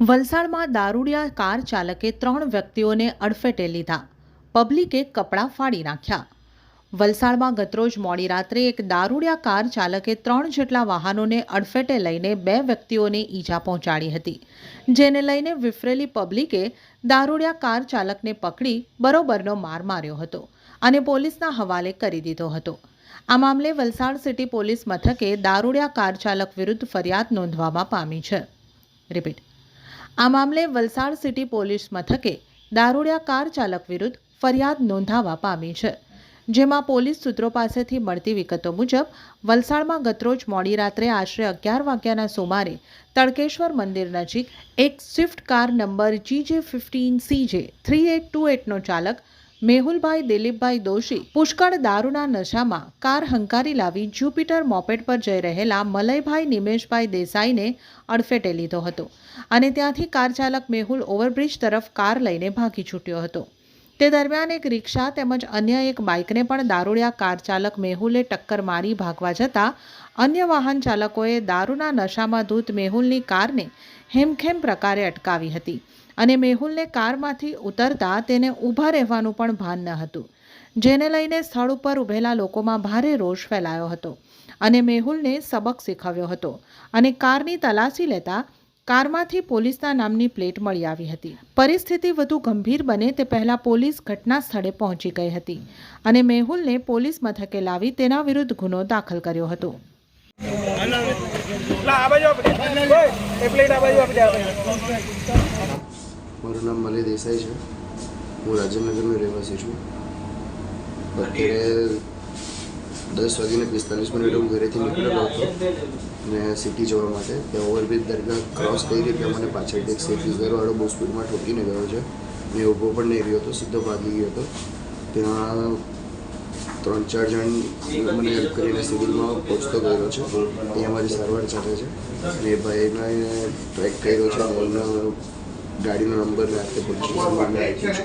વલસાડમાં દારૂડિયા કાર ચાલકે ત્રણ વ્યક્તિઓને અડફેટે લીધા. પબ્લિકે કપડાં ફાડી નાખ્યા. વલસાડમાં ગતરોજ મોડી રાત્રે એક દારૂડિયા કાર ચાલકે ત્રણ જેટલા વાહનોને અડફેટે લઈને બે વ્યક્તિઓને ઈજા પહોંચાડી હતી. જેને લઈને વિફરેલી પબ્લિકે દારૂડિયા કાર ચાલકને પકડી બરોબરનો માર માર્યો હતો અને પોલીસના હવાલે કરી દીધો હતો. આ મામલે વલસાડ સિટી પોલીસ મથકે દારૂડિયા કાર ચાલક વિરુદ્ધ ફરિયાદ નોંધવામાં પામી છે. રિપીટ. આ મામલે વલસાડ સિટી પોલીસ મથકે દારૂડિયા કાર ચાલક વિરુદ્ધ ફરિયાદ નોંધાવા પામી છે. જેમાં પોલીસ સૂત્રો પાસેથી મળતી વિગતો મુજબ, વલસાડમાં ગતરોજ મોડી રાત્રે આશરે અગિયાર વાગ્યાના સુમારે તડકેશ્વર મંદિર નજીક એક Swift car number GJ fifteen CJ three eight two એટનો ચાલક મેહુલભાઈ, દિલીપભાઈ દોશી પુષ્કળ દારૂના નશામાં કાર હંકારી લાવી જ્યુપિટર મોપેડ પર જઈ રહેલા મલયભાઈ નિમેશભાઈ દેસાઈને અડફેટે લીધો હતો અને ત્યાંથી કાર ચાલક મેહુલ ઓવરબ્રિજ તરફ કાર લઈને ભાગી છૂટ્યો હતો. તે દરમિયાન એક રિક્ષા તેમજ અન્ય એક બાઇકને પણ દારૂડિયા કાર ચાલક મેહુલે ટક્કર મારી ભાગવા જતાં અન્ય વાહન ચાલકોએ દારૂના નશામાં ધૂત મેહુલની કારને હેમખેમ પ્રકારે અટકાવી હતી અને મેહુલને કારમાંથી ઉતરતા તેને ઊભા રહેવાનું પણ ભાન ન હતું, જેને લઈને સ્થળ ઉપર ઊભેલા લોકોમાં ભારે રોષ ફેલાયો હતો અને મેહુલને સબક શીખવ્યો હતો અને કારની તલાશી લેતા કારમાંથી પોલીસના નામની પ્લેટ મળી આવી હતી. પરિસ્થિતિ વધુ ગંભીર બને તે પહેલા પોલીસ ઘટના સ્થળે પહોંચી ગઈ હતી અને મેહુલને પોલીસ મથકે લાવી તેના વિરુદ્ધ ગુનો દાખલ કર્યો હતો. મારું નામ મલય દેસાઈ છે. હું રાજનગરનો રહેવાસી છું. અત્યારે દસ વાગીને પિસ્તાલીસ મિનિટ હું ઘરેથી નીકળેલો હતો ને સિટી જવા માટે. ત્યાં ઓવરબ્રિજ દરગાહ ક્રોસ કરી ત્યાં મને પાછળથી એક સેફ ઘરવાળો બહુ સ્પીડમાં ઠોકીને ગયો છે. મેં ઊભો પણ નહીં રહ્યો હતો, સીધો ભાગી ગયો હતો. ત્યાં ત્રણ ચાર જણ મને હેલ્પ કરીને સિવિલમાં પહોંચતો ગયો છે. એ મારી સારવાર ચાલે છે. અને એ ભાઈને ટ્રેક કર્યો છે એમનો ગાડીનો નંબર મેં આપણે પોલીસ આપ્યો છે.